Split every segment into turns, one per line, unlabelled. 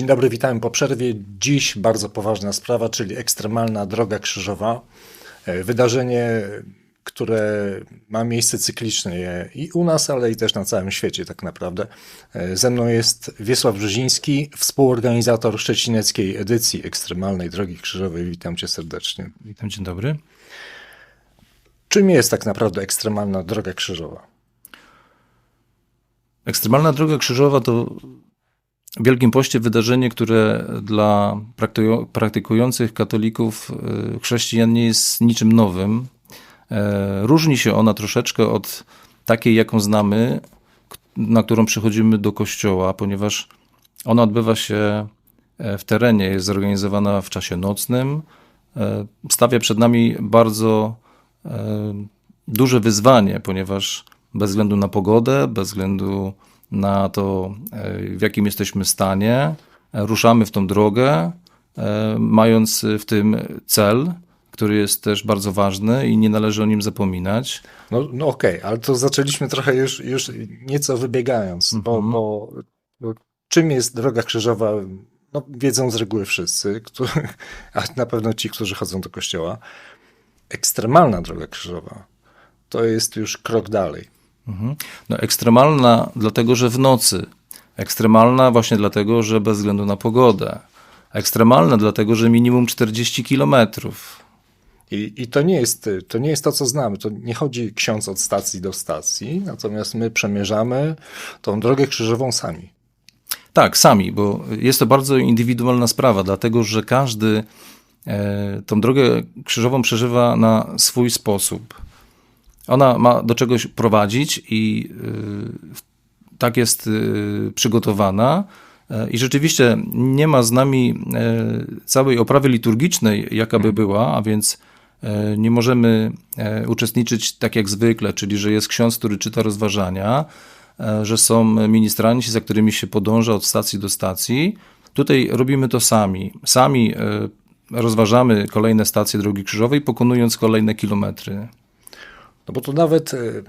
Dzień dobry, witam po przerwie. Dziś bardzo poważna sprawa, czyli ekstremalna droga krzyżowa. E, wydarzenie, które ma miejsce cyklicznie i u nas, ale i też na całym świecie tak naprawdę. E, ze mną jest Wiesław Brzeziński, współorganizator szczecineckiej edycji ekstremalnej drogi krzyżowej. Witam cię serdecznie.
Witam, dzień dobry.
Czym jest tak naprawdę ekstremalna droga krzyżowa?
Ekstremalna droga krzyżowa to w Wielkim Poście wydarzenie, które dla praktykujących katolików, e, chrześcijan nie jest niczym nowym. E, różni się ona troszeczkę od takiej, jaką znamy, na którą przychodzimy do kościoła, ponieważ ona odbywa się e, w terenie, jest zorganizowana w czasie nocnym. Stawia przed nami bardzo duże wyzwanie, ponieważ bez względu na pogodę, bez względu na to, e, w jakim jesteśmy stanie, e, ruszamy w tą drogę, e, mając w tym cel, który jest też bardzo ważny i nie należy o nim zapominać.
No, no okej, okay, ale to zaczęliśmy trochę już, już nieco wybiegając, bo, mhm. bo, bo czym jest droga krzyżowa, no, wiedzą z reguły wszyscy, którzy, a na pewno ci, którzy chodzą do kościoła. Ekstremalna droga krzyżowa to jest już krok dalej.
Mhm. No, ekstremalna dlatego, że w nocy. Ekstremalna właśnie dlatego, że bez względu na pogodę. Ekstremalna dlatego, że minimum 40 kilometrów.
I, I to, nie jest, to nie jest to, co znamy. To nie chodzi ksiądz od stacji do stacji, natomiast my przemierzamy tą drogę krzyżową sami.
Tak, sami, bo jest to bardzo indywidualna sprawa, dlatego że każdy e, tą drogę krzyżową przeżywa na swój sposób. Ona ma do czegoś prowadzić i y, tak jest y, przygotowana. Y, I rzeczywiście nie ma z nami całej oprawy liturgicznej, jaka by była, a więc nie możemy uczestniczyć tak jak zwykle, czyli że jest ksiądz, który czyta rozważania, że są ministranci, za którymi się podąża od stacji do stacji. Tutaj robimy to sami. Sami rozważamy kolejne stacje drogi krzyżowej, pokonując kolejne kilometry.
No bo to nawet, y,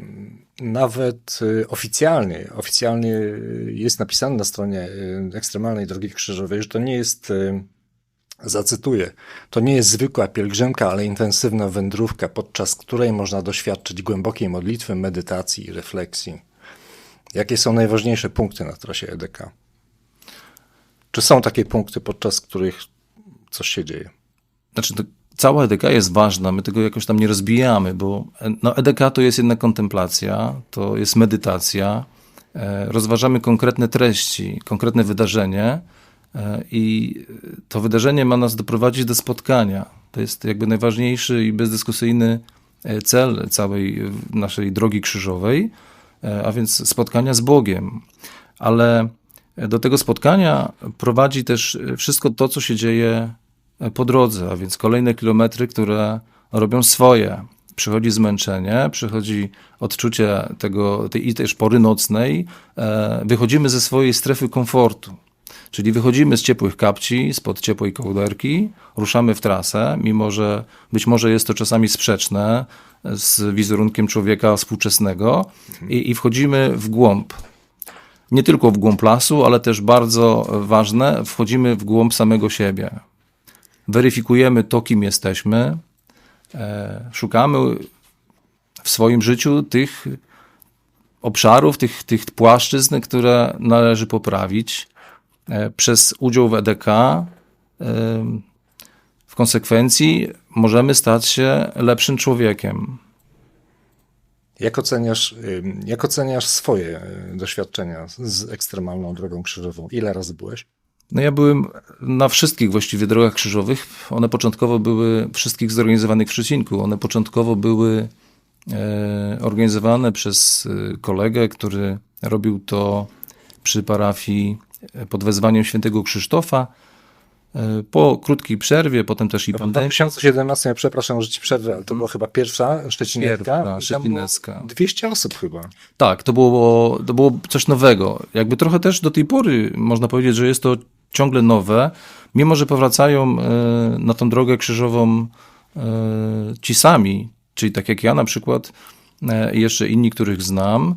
nawet y, oficjalnie, oficjalnie jest napisane na stronie y, ekstremalnej drogi krzyżowej, że to nie jest, zacytuję, to nie jest zwykła pielgrzymka, ale intensywna wędrówka, podczas której można doświadczyć głębokiej modlitwy, medytacji i refleksji. Jakie są najważniejsze punkty na trasie EDK? Czy są takie punkty, podczas których coś się dzieje?
Znaczy, to cała EDK jest ważna, my tego jakoś tam nie rozbijamy, bo no, EDK to jest jednak kontemplacja, to jest medytacja, e, rozważamy konkretne treści, konkretne wydarzenie e, i to wydarzenie ma nas doprowadzić do spotkania. To jest jakby najważniejszy i bezdyskusyjny e, cel całej naszej drogi krzyżowej, a więc spotkania z Bogiem. Ale do tego spotkania prowadzi też wszystko to, co się dzieje po drodze, a więc kolejne kilometry, które robią swoje. Przychodzi zmęczenie, przychodzi odczucie tego, tej, też pory nocnej. E, wychodzimy ze swojej strefy komfortu. Czyli wychodzimy z ciepłych kapci, spod ciepłej kołderki, ruszamy w trasę, mimo że być może jest to czasami sprzeczne z wizerunkiem człowieka współczesnego i, i wchodzimy w głąb. Nie tylko w głąb lasu, ale też bardzo ważne, wchodzimy w głąb samego siebie weryfikujemy to, kim jesteśmy, e, szukamy w swoim życiu tych obszarów, tych, tych płaszczyzn, które należy poprawić. E, przez udział w EDK e, w konsekwencji możemy stać się lepszym człowiekiem.
Jak oceniasz, jak oceniasz swoje doświadczenia z ekstremalną drogą krzyżową? Ile razy byłeś?
No ja byłem na wszystkich właściwie drogach krzyżowych. One początkowo były wszystkich zorganizowanych w Szczecinku. One początkowo były e, organizowane przez e, kolegę, który robił to przy parafii e, pod wezwaniem świętego Krzysztofa. E, po krótkiej przerwie, potem też i
pandemii. W 2017, ja przepraszam, że ci przerwę, ale to była chyba pierwsza szczecinecka.
Pierwsza,
200 osób chyba.
Tak, to było, to było coś nowego. Jakby trochę też do tej pory można powiedzieć, że jest to ciągle nowe, mimo że powracają e, na tą drogę krzyżową e, ci sami, czyli tak jak ja na przykład, i jeszcze inni, których znam,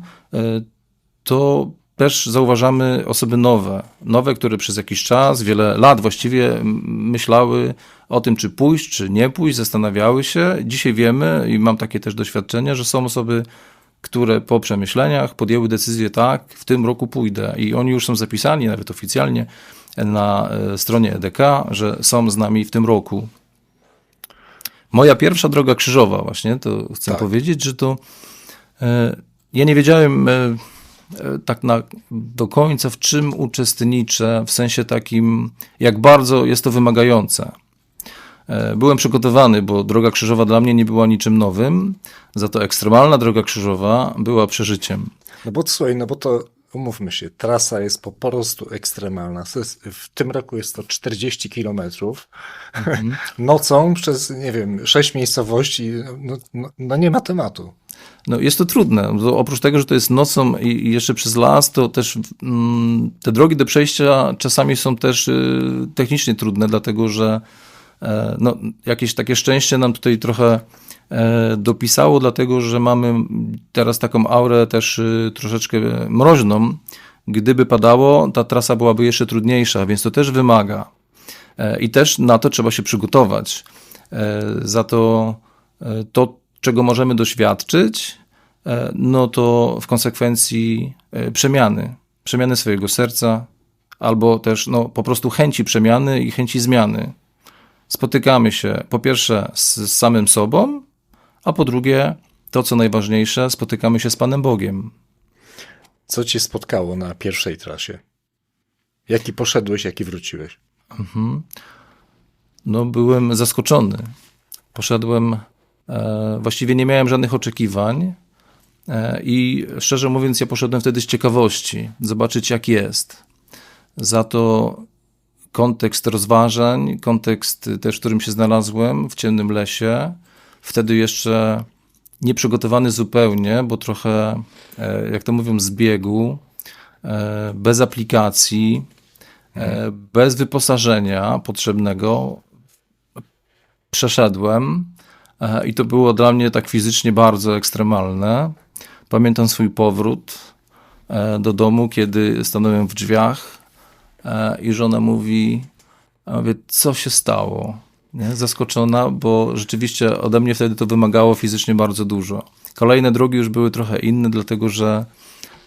to też zauważamy osoby nowe, nowe, które przez jakiś czas, wiele lat właściwie myślały o tym, czy pójść, czy nie pójść, zastanawiały się. Dzisiaj wiemy i mam takie też doświadczenie, że są osoby, które po przemyśleniach podjęły decyzję, tak, w tym roku pójdę. I oni już są zapisani, nawet oficjalnie, na e, stronie EDK, że są z nami w tym roku. Moja pierwsza droga krzyżowa, właśnie, to chcę
Tak.
powiedzieć, że to e, ja nie wiedziałem e, tak na, do końca, w czym uczestniczę, w sensie takim, jak bardzo jest to wymagające. E, Byłem przygotowany, bo droga krzyżowa dla mnie nie była niczym nowym, za to ekstremalna droga krzyżowa była przeżyciem.
No bo słuchaj, no bo to umówmy się, trasa jest po prostu ekstremalna. W tym roku jest to 40 kilometrów. Nocą przez, nie wiem, sześć miejscowości, no, no, no nie ma tematu.
No jest to trudne, oprócz tego, że to jest nocą i jeszcze przez las, to też mm, te drogi do przejścia czasami są też y, technicznie trudne, dlatego że e, no, jakieś takie szczęście nam tutaj trochę e, dopisało, dlatego że mamy teraz taką aurę też y, troszeczkę mroźną. Gdyby padało, ta trasa byłaby jeszcze trudniejsza, więc to też wymaga. E, I też na to trzeba się przygotować. Za to to, czego możemy doświadczyć, e, no to w konsekwencji e, przemiany. Przemiany swojego serca, albo też no, po prostu chęci przemiany i chęci zmiany. Spotykamy się po pierwsze z, samym sobą, a po drugie, to co najważniejsze, spotykamy się z Panem Bogiem.
Co cię spotkało na pierwszej trasie? Jaki poszedłeś, jaki wróciłeś?
No, byłem zaskoczony. Poszedłem, właściwie nie miałem żadnych oczekiwań e, i szczerze mówiąc, ja poszedłem wtedy z ciekawości, zobaczyć jak jest. Za to kontekst rozważań, kontekst też, w którym się znalazłem w ciemnym lesie, wtedy jeszcze nieprzygotowany zupełnie, bo trochę, e, jak to mówią, biegu, e, bez aplikacji, e, bez wyposażenia potrzebnego, przeszedłem e, i to było dla mnie tak fizycznie bardzo ekstremalne. Pamiętam swój powrót e, do domu, kiedy stanąłem w drzwiach e, i żona mówi, mówię, co się stało? Nie? Zaskoczona, bo rzeczywiście ode mnie wtedy to wymagało fizycznie bardzo dużo. Kolejne drogi już były trochę inne, dlatego że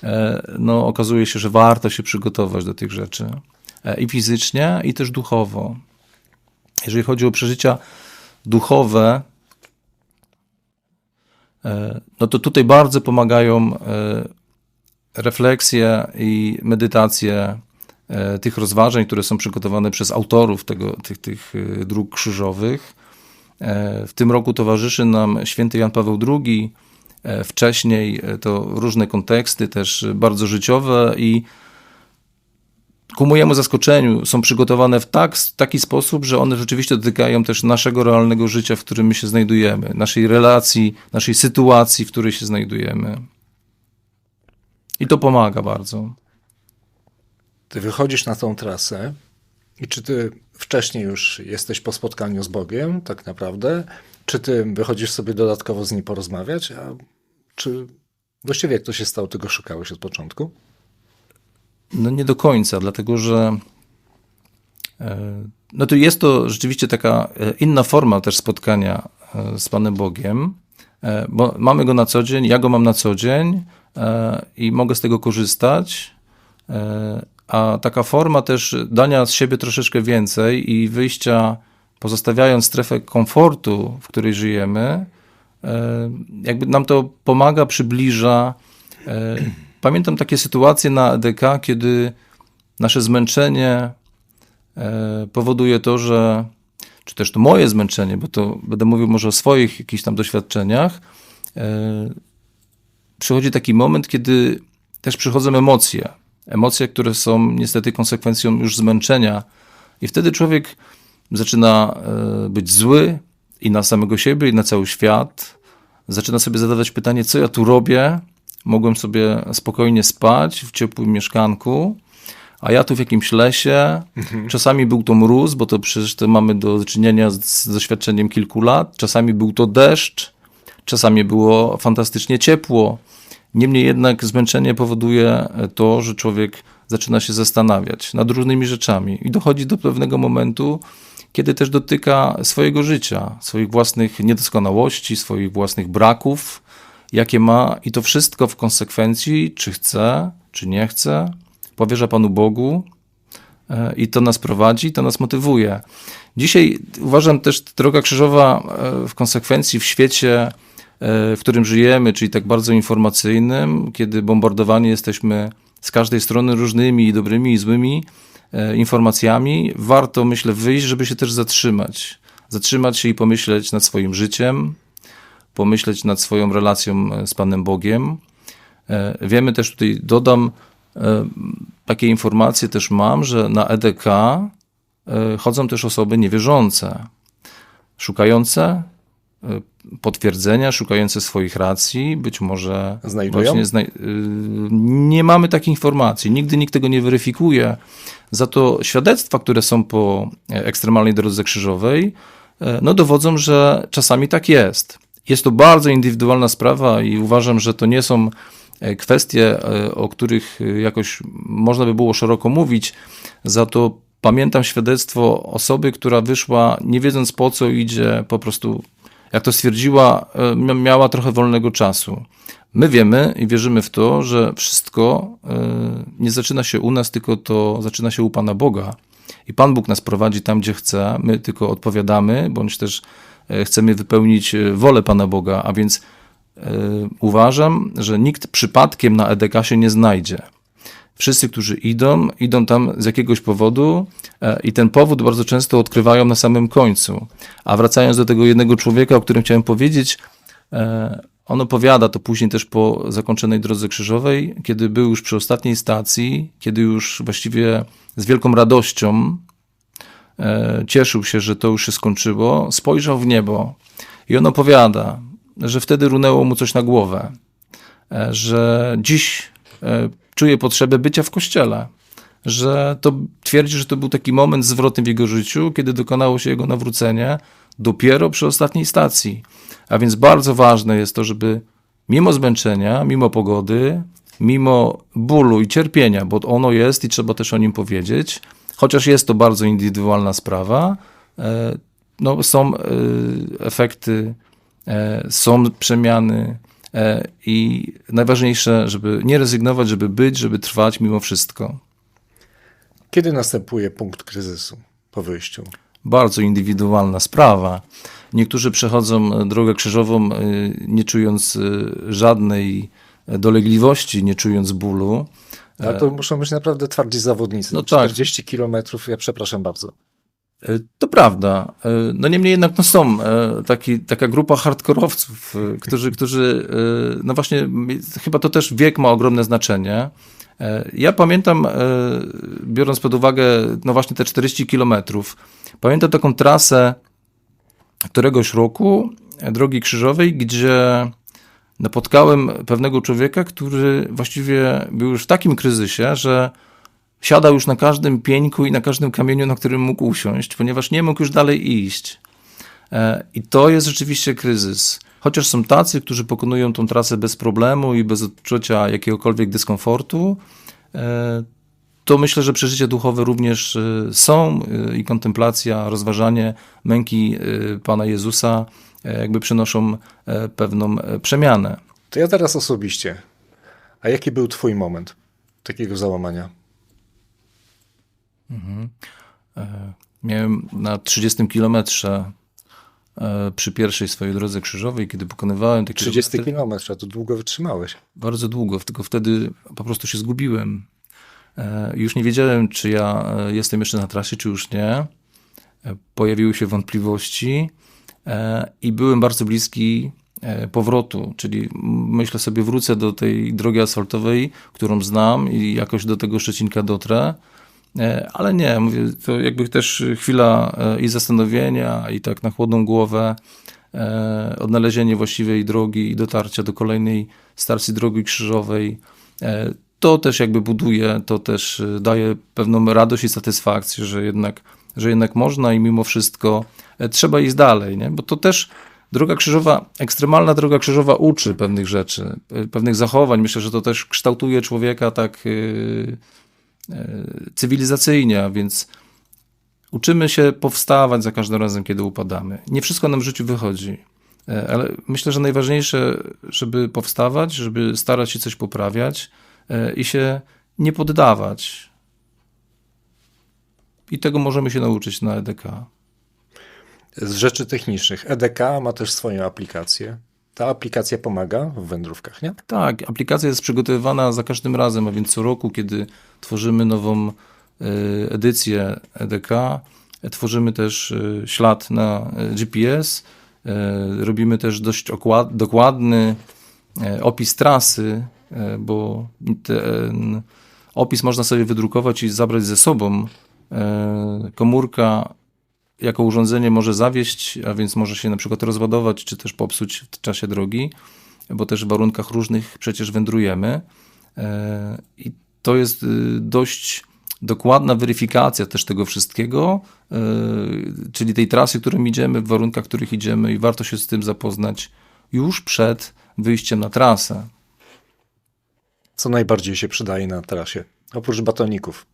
e, no, okazuje się, że warto się przygotować do tych rzeczy. E, I fizycznie, i też duchowo. Jeżeli chodzi o przeżycia duchowe, e, no to tutaj bardzo pomagają e, refleksje i medytacje e, tych rozważań, które są przygotowane przez autorów tego, tych, tych e, dróg krzyżowych. E, W tym roku towarzyszy nam święty Jan Paweł II. E, Wcześniej e, to różne konteksty, też bardzo życiowe i ku mojemu zaskoczeniu są przygotowane w tak, taki sposób, że one rzeczywiście dotykają też naszego realnego życia, w którym my się znajdujemy, naszej relacji, naszej sytuacji, w której się znajdujemy. I to pomaga bardzo.
Ty wychodzisz na tą trasę i czy ty wcześniej już jesteś po spotkaniu z Bogiem, tak naprawdę? Czy ty wychodzisz sobie dodatkowo z nim porozmawiać? A czy właściwie jak to się stało, ty go szukałeś od początku?
No nie do końca, dlatego że e, no to jest to rzeczywiście taka e, inna forma też spotkania e, z Panem Bogiem, bo mamy go na co dzień, ja go mam na co dzień i mogę z tego korzystać, a taka forma też dania z siebie troszeczkę więcej i wyjścia, pozostawiając strefę komfortu, w której żyjemy, jakby nam to pomaga, przybliża. Pamiętam takie sytuacje na EDK, kiedy nasze zmęczenie e, powoduje to, że, czy też to moje zmęczenie, bo to będę mówił może o swoich jakichś tam doświadczeniach, e, przychodzi taki moment, kiedy też przychodzą emocje. Emocje, które są niestety konsekwencją już zmęczenia, i wtedy człowiek zaczyna e, być zły i na samego siebie, i na cały świat. Zaczyna sobie zadawać pytanie, co ja tu robię. Mogłem sobie spokojnie spać w ciepłym mieszkanku, a ja tu w jakimś lesie. Czasami był to mróz, bo to przecież to mamy do czynienia z, z doświadczeniem kilku lat. Czasami był to deszcz, czasami było fantastycznie ciepło. Niemniej jednak zmęczenie powoduje to, że człowiek zaczyna się zastanawiać nad różnymi rzeczami i dochodzi do pewnego momentu, kiedy też dotyka swojego życia, swoich własnych niedoskonałości, swoich własnych braków, jakie ma, i to wszystko w konsekwencji, czy chce, czy nie chce, powierza Panu Bogu e, i to nas prowadzi, to nas motywuje. Dzisiaj uważam też droga krzyżowa e, w konsekwencji w świecie, e, w którym żyjemy, czyli tak bardzo informacyjnym, kiedy bombardowani jesteśmy z każdej strony różnymi dobrymi i złymi informacjami, warto, myślę, wyjść, żeby się też zatrzymać. Zatrzymać się i pomyśleć nad swoim życiem, pomyśleć nad swoją relacją z Panem Bogiem. Wiemy też, tutaj dodam, takie informacje też mam, że na EDK chodzą też osoby niewierzące, szukające potwierdzenia, szukające swoich racji, być może
Znajdują?
zna... nie mamy takich informacji, nigdy nikt tego nie weryfikuje. Za to świadectwa, które są po ekstremalnej drodze krzyżowej, no dowodzą, że czasami tak jest. Jest to bardzo indywidualna sprawa i uważam, że to nie są kwestie, o których jakoś można by było szeroko mówić. Za to pamiętam świadectwo osoby, która wyszła nie wiedząc po co idzie, po prostu, jak to stwierdziła, miała trochę wolnego czasu. My wiemy i wierzymy w to, że wszystko nie zaczyna się u nas, tylko to zaczyna się u Pana Boga. I Pan Bóg nas prowadzi tam, gdzie chce, my tylko odpowiadamy, bądź też chcemy wypełnić wolę Pana Boga, a więc uważam, że nikt przypadkiem na EDK się nie znajdzie. Wszyscy, którzy idą, idą tam z jakiegoś powodu i ten powód bardzo często odkrywają na samym końcu. A wracając do tego jednego człowieka, o którym chciałem powiedzieć, on opowiada to później też po zakończonej drodze krzyżowej, kiedy był już przy ostatniej stacji, kiedy już właściwie z wielką radością cieszył się, że to już się skończyło, spojrzał w niebo i on opowiada, że wtedy runęło mu coś na głowę, że dziś czuje potrzebę bycia w kościele, że to twierdzi, że to był taki moment zwrotny w jego życiu, kiedy dokonało się jego nawrócenie dopiero przy ostatniej stacji. A więc bardzo ważne jest to, żeby mimo zmęczenia, mimo pogody, mimo bólu i cierpienia, bo ono jest i trzeba też o nim powiedzieć, chociaż jest to bardzo indywidualna sprawa, no, są efekty, są przemiany, i najważniejsze, żeby nie rezygnować, żeby być, żeby trwać mimo wszystko.
Kiedy następuje punkt kryzysu po wyjściu?
Bardzo indywidualna sprawa. Niektórzy przechodzą drogę krzyżową nie czując żadnej dolegliwości, nie czując bólu.
Ale to muszą być naprawdę twardzi zawodnicy.
No tak.
40 kilometrów, ja przepraszam bardzo.
To prawda. No niemniej jednak no są taki, taka grupa hardkorowców, którzy, którzy, no właśnie, chyba to też wiek ma ogromne znaczenie. Ja pamiętam, biorąc pod uwagę, no właśnie te 40 kilometrów, pamiętam taką trasę któregoś roku drogi krzyżowej, gdzie napotkałem pewnego człowieka, który właściwie był już w takim kryzysie, że siadał już na każdym pieńku i na każdym kamieniu, na którym mógł usiąść, ponieważ nie mógł już dalej iść. I to jest rzeczywiście kryzys. Chociaż są tacy, którzy pokonują tą trasę bez problemu i bez odczucia jakiegokolwiek dyskomfortu, to myślę, że przeżycia duchowe również są i kontemplacja, rozważanie męki Pana Jezusa jakby przynoszą pewną przemianę.
To ja teraz osobiście. A jaki był Twój moment takiego załamania?
Mhm. Miałem na 30 kilometrze przy pierwszej swojej drodze krzyżowej, kiedy pokonywałem te
30 kilometrów, a to długo wytrzymałeś.
Bardzo długo, tylko wtedy po prostu się zgubiłem. Już nie wiedziałem, czy ja jestem jeszcze na trasie, czy już nie. Pojawiły się wątpliwości i byłem bardzo bliski powrotu, czyli myślę sobie wrócę do tej drogi asfaltowej, którą znam i jakoś do tego Szczecinka dotrę, ale nie, mówię, to jakby też chwila i zastanowienia i tak na chłodną głowę odnalezienie właściwej drogi i dotarcia do kolejnej stacji drogi krzyżowej, to też jakby buduje, to też daje pewną radość i satysfakcję, że jednak, że jednak można i mimo wszystko trzeba iść dalej, nie? bo to też Droga krzyżowa, ekstremalna droga krzyżowa uczy pewnych rzeczy, y, pewnych zachowań. Myślę, że to też kształtuje człowieka tak yy, yy, cywilizacyjnie, a więc uczymy się powstawać za każdym razem, kiedy upadamy. Nie wszystko nam w życiu wychodzi, e, ale myślę, że najważniejsze, żeby powstawać, żeby starać się coś poprawiać e, i się nie poddawać. I tego możemy się nauczyć na EDK.
Z rzeczy technicznych. EDK ma też swoją aplikację. Ta aplikacja pomaga w wędrówkach, nie?
Tak, aplikacja jest przygotowywana za każdym razem, a więc co roku, kiedy tworzymy nową y, edycję EDK, tworzymy też y, ślad na y, GPS, robimy też dość okład, dokładny opis trasy, bo ten opis można sobie wydrukować i zabrać ze sobą. Komórka jako urządzenie może zawieść, a więc może się na przykład rozładować, czy też popsuć w czasie drogi, bo też w warunkach różnych przecież wędrujemy. E, I to jest y, dość dokładna weryfikacja też tego wszystkiego, e, czyli tej trasy, którą idziemy, w warunkach, w których idziemy i warto się z tym zapoznać już przed wyjściem na trasę.
Co najbardziej się przydaje na trasie, oprócz batoników?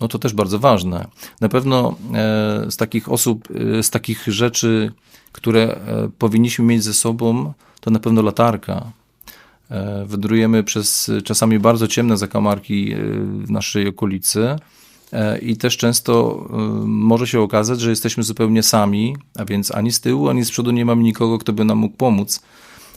No to też bardzo ważne. Na pewno e, z takich osób, e, z takich rzeczy, które e, powinniśmy mieć ze sobą, to na pewno latarka. Wędrujemy przez czasami bardzo ciemne zakamarki w naszej okolicy i też często może się okazać, że jesteśmy zupełnie sami, a więc ani z tyłu, ani z przodu nie mamy nikogo, kto by nam mógł pomóc.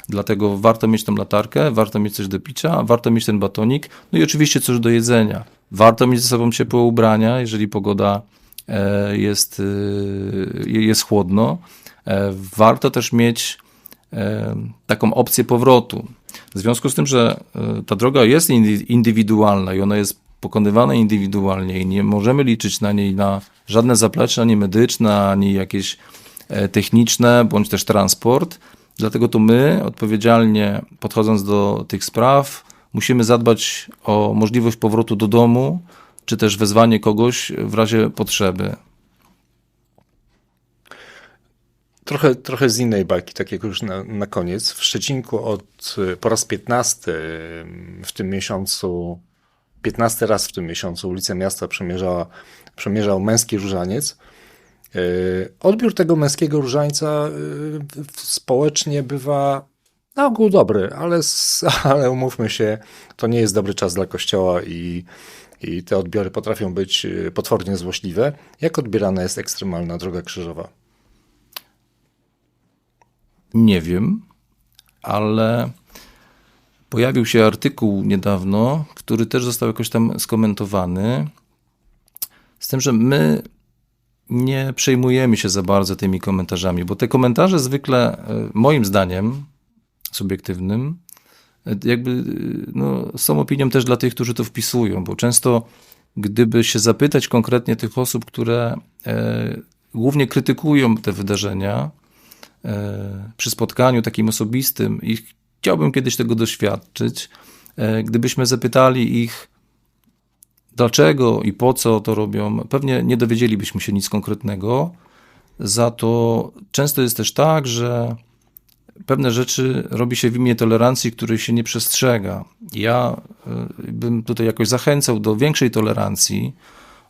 Dlatego warto mieć tą latarkę, warto mieć coś do picia, warto mieć ten batonik, no i oczywiście coś do jedzenia. Warto mieć ze sobą ciepłe ubrania, jeżeli pogoda e, jest, e, jest chłodno. E, warto też mieć taką opcję powrotu. W związku z tym, że ta droga jest indywidualna i ona jest pokonywana indywidualnie i nie możemy liczyć na niej na żadne zaplecze, ani medyczne, ani jakieś techniczne, bądź też transport. Dlatego to my, odpowiedzialnie podchodząc do tych spraw, musimy zadbać o możliwość powrotu do domu, czy też wezwanie kogoś w razie potrzeby.
Trochę, trochę z innej bajki, tak jak już na, na koniec. W Szczecinku od, po raz 15 w tym miesiącu, 15 raz w tym miesiącu ulica miasta przemierzała, przemierzał męski różaniec. E, odbiór tego męskiego różańca e, społecznie bywa na ogół dobry, ale, ale umówmy się, to nie jest dobry czas dla kościoła i, i te odbiory potrafią być e, potwornie złośliwe. Jak odbierana jest ekstremalna droga krzyżowa?
Nie wiem, ale pojawił się artykuł niedawno, który też został jakoś tam skomentowany. Z tym, że my nie przejmujemy się za bardzo tymi komentarzami, bo te komentarze zwykle, e, moim zdaniem subiektywnym, e, jakby e, no, są opinią też dla tych, którzy to wpisują, bo często gdyby się zapytać konkretnie tych osób, które e, głównie krytykują te wydarzenia e, przy spotkaniu takim osobistym i chciałbym kiedyś tego doświadczyć, e, gdybyśmy zapytali ich, dlaczego i po co to robią, pewnie nie dowiedzielibyśmy się nic konkretnego. Za to często jest też tak, że pewne rzeczy robi się w imię tolerancji, której się nie przestrzega. Ja y, bym tutaj jakoś zachęcał do większej tolerancji,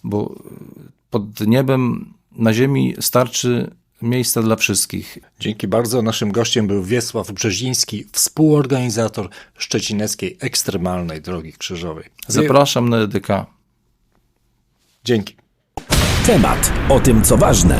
bo pod niebem na ziemi starczy miejsca dla wszystkich.
Dzięki bardzo. Naszym gościem był Wiesław Brzeziński, współorganizator szczecineckiej ekstremalnej drogi krzyżowej.
Zapraszam na EDK.
Dzięki.
Temat o tym, co ważne.